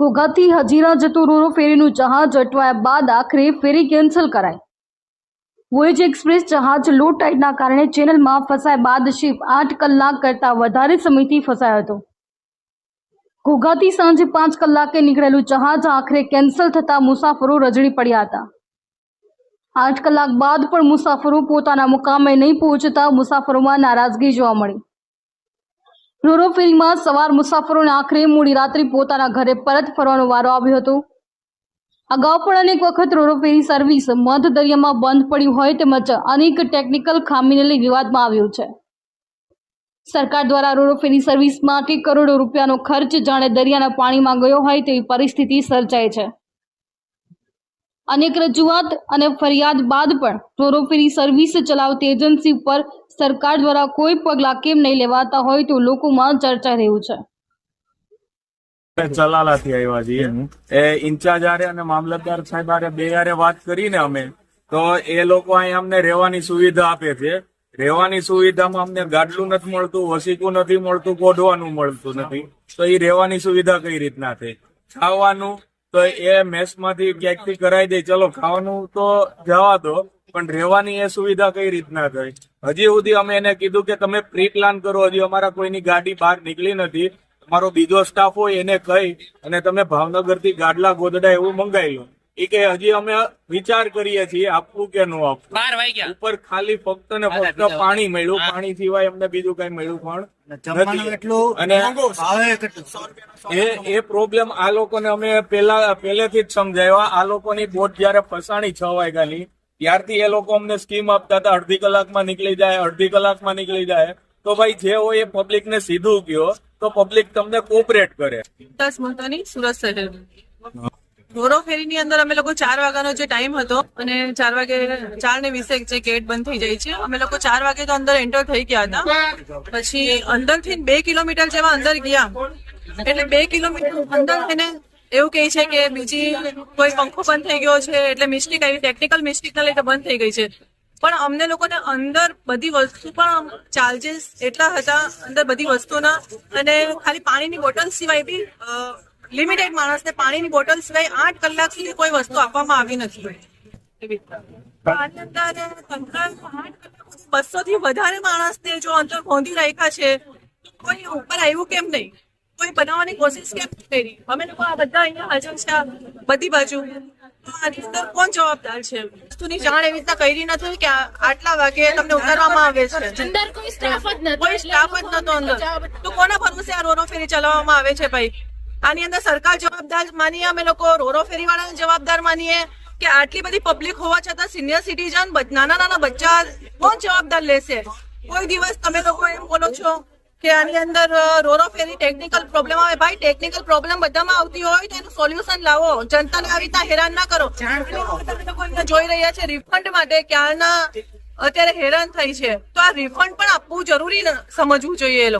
ઘોઘાથી હજીરા જતું રોરો ફેરીનું જહાજ અટવાયા બાદ આખરે ફેરી કેન્સલ કરાઈ. વોયજ એક્સપ્રેસ જહાજ લો ટાઈડના કારણે ચેનલમાં ફસાયા બાદ શિપ આઠ કલાક કરતાં વધારે સમયથી ફસાયો હતો. ઘોઘાથી સાંજે પાંચ કલાકે નીકળેલું જહાજ આખરે કેન્સલ થતાં મુસાફરો રજડી પડ્યા હતા. આઠ કલાક બાદ પણ મુસાફરો પોતાના મુકામે નહીં પહોંચતા મુસાફરોમાં નારાજગી જોવા મળી. રોરો ફેરીમાં સવાર મુસાફરોને આખરે મોડી રાત્રે પોતાના ઘરે પરત ફરવાનો વારો આવ્યો હતો. અગાઉ પણ અનેક વખત રોરો ફેરી સર્વિસ મધ દરિયામાં બંધ પડ્યું હોય તેમજ અનેક ટેકનિકલ ખામીને લઈ વિવાદમાં આવ્યું છે. સરકાર દ્વારા રોરો ફેરી સર્વિસ માટે કરોડો રૂપિયાનો ખર્ચ જાણે દરિયાના પાણીમાં ગયો હોય તેવી પરિસ્થિતિ સર્જાય છે. અનેક રજૂઆત અને ફરિયાદ બાદ પણ રોરો સર્વિસ ચલાવતી એજન્સી ઉપર સરકાર દ્વારા કોઈ પગલાં કેમ નહીં લેવાતા હોય તો લોકોમાં ચર્ચા રહ્યું છે. ચલાલાથી આવ્યા છીએ. એ ઇન્ચાર્જ આરે અને મામલતદાર સાહેબ આરે બે આરે વાત કરીને અમે. તો એ લોકો અહીંયા અમને રહેવાની સુવિધા આપે છે. રહેવાની સુવિધામાં અમને ગાડલું નથી મળતું, વસીકું નથી મળતું ગોઢવાનું મળતું નથી. તો એ રહેવાની સુવિધા કઈ રીતના થઈ ખાવાનું તો એ મેસમાંથી ક્યાંકથી કરાવી દે. ચલો, ખાવાનું તો જવા દો, પણ રહેવાની એ સુવિધા કઈ રીતના થઈ? હજી સુધી અમે એને કીધું કે તમે પ્રી પ્લાન કરો. હજી અમારા કોઈની ગાડી બહાર નીકળી નથી. અમારો બીજો સ્ટાફ હોય એને કહી અને તમે ભાવનગરથી ગાડલા ગોદડા એવું મંગાવી લો. એ કે હજી અમે વિચાર કરીએ છીએ આપવું કે ન આપવું. બાર વાગ્યા. ઉપર ખાલી ફક્ત ને ફક્ત પાણી મળ્યું. પાણી સિવાય અમને બીજું કઈ મળ્યું પણ જમવાનું નથી. એટલું અને એ એ પ્રોબ્લેમ આ લોકોને અમે પેલા પહેલેથી જ સમજાવ્યા. આ લોકોની બોટ જયારે ફસાણી છ વાગ્યાની ત્યારથી એ લોકો અમને સ્કીમ આપતા હતા અડધી કલાકમાં નીકળી જાય અડધી કલાકમાં નીકળી જાય. તો ભાઈ જે હોય એ પબ્લિક ને સીધું કયો તો પબ્લિક તમને કોપરેટ કરે. દસ મહત્વની સુરત શહેર. રોરો ફેરીની અંદર અમે લોકો ચાર વાગ્યાનો જે ટાઈમ હતો અને ચાર વાગે ચાર ને વીસે જે ગેટ બંધ થઈ જાય છે, અમે લોકો ચાર વાગે તો અંદર એન્ટર થઈ ગયા હતા. પછી અંદરથી બે કિલોમીટર જેવા અંદર ગયા. એટલે બે કિલોમીટર અંદર એને એવું કહે છે કે બીજી કોઈ પંખો બંધ થઈ ગયો છે, એટલે મિસ્ટેક આવી ટેકનિકલ મિસ્ટેકના લીધે બંધ થઈ ગઈ છે. પણ અમને લોકોને અંદર બધી વસ્તુ પણ ચાર્જીસ એટલા હતા, અંદર બધી વસ્તુના અને ખાલી પાણીની બોટલ સિવાય બી લિમિટેડ માણસને પાણીની બોટલ સિવાય આઠ કલાક સુધી કોઈ વસ્તુ આપવામાં આવી નથી. બસો થી વધારે માણસને જો અંદર ગોંધી રાખ્યા છે કોઈ ઉપર આવ્યું કેમ નહીં? કોઈ બનાવવાની કોશિશ કેમ કરી? અમે લોકો આ બધા અહીંયા હાજર છે બધી બાજુ. આની અંદર કોણ જવાબદાર છે? વસ્તુની જાણ એવી રીતના કરી નથી કે આટલા વાગે તમને ઉતારવામાં આવે છે. અંદર કોઈ સ્ટાફ જ નથી કોઈ સ્ટાફ જ નતો અંદર. તો કોના ભરોસે આ રોરો ફેરી ચલાવવામાં આવે છે ભાઈ? આની અંદર સરકાર જવાબદાર માનીએ અમે લોકો રોરો ફેરી વાળાને જવાબદાર માનીએ કે આટલી બધી પબ્લિક હોવા છતાં સિનિયર સિટીઝન નાના નાના બચ્ચા કોણ જવાબદાર લેશે? કોઈ દિવસ તમે લોકો એમ બોલો છો કે આની અંદર રોરો ફેરી ટેકનિકલ પ્રોબ્લેમ આવે. ભાઈ ટેકનિકલ પ્રોબ્લેમ બધામાં આવતી હોય તો એનું સોલ્યુશન લાવો. જનતાને આવી રીતના હેરાન ના કરો. તમે લોકો જોઈ રહ્યા છે રિફંડ માટે ક્યારના અત્યારે હેરાન થઈ છે. તો આ રિફંડ પણ આપવું જરૂરી સમજવું જોઈએ એ લોકો.